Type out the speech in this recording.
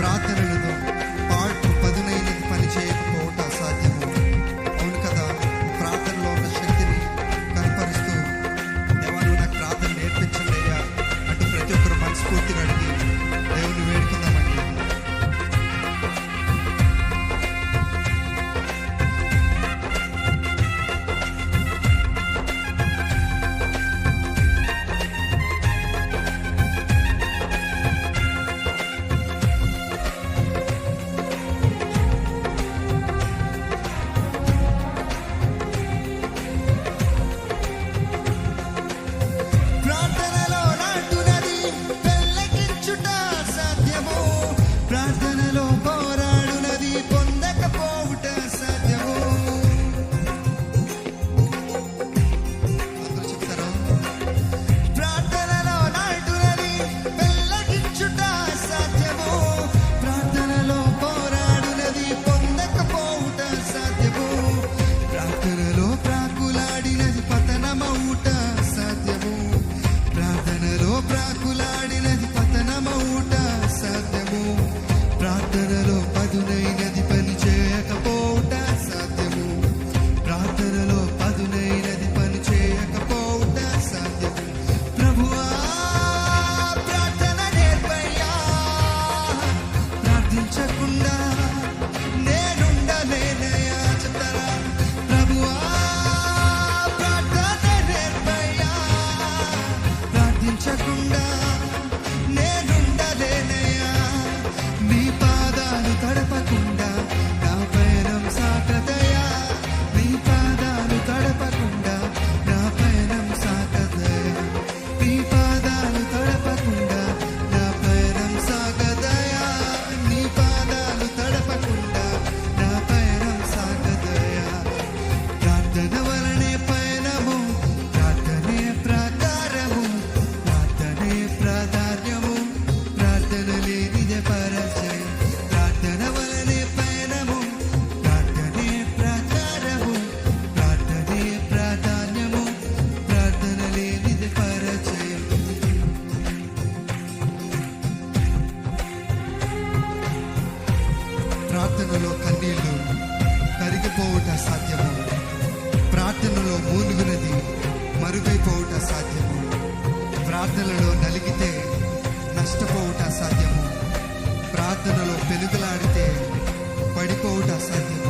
ಪ್ರಾರ್ಥನೆ ప్రార్థనలో కన్నీళ్ళు కరిగిపోవుట సాధ్యము. ప్రార్థనలో మూలుగునది మరుగైపోవుట సాధ్యము. ప్రార్థనలో నలిగితే నష్టపోవుట సాధ్యము. ప్రార్థనలో పెనుగులాడితే పడిపోవుట సాధ్యము.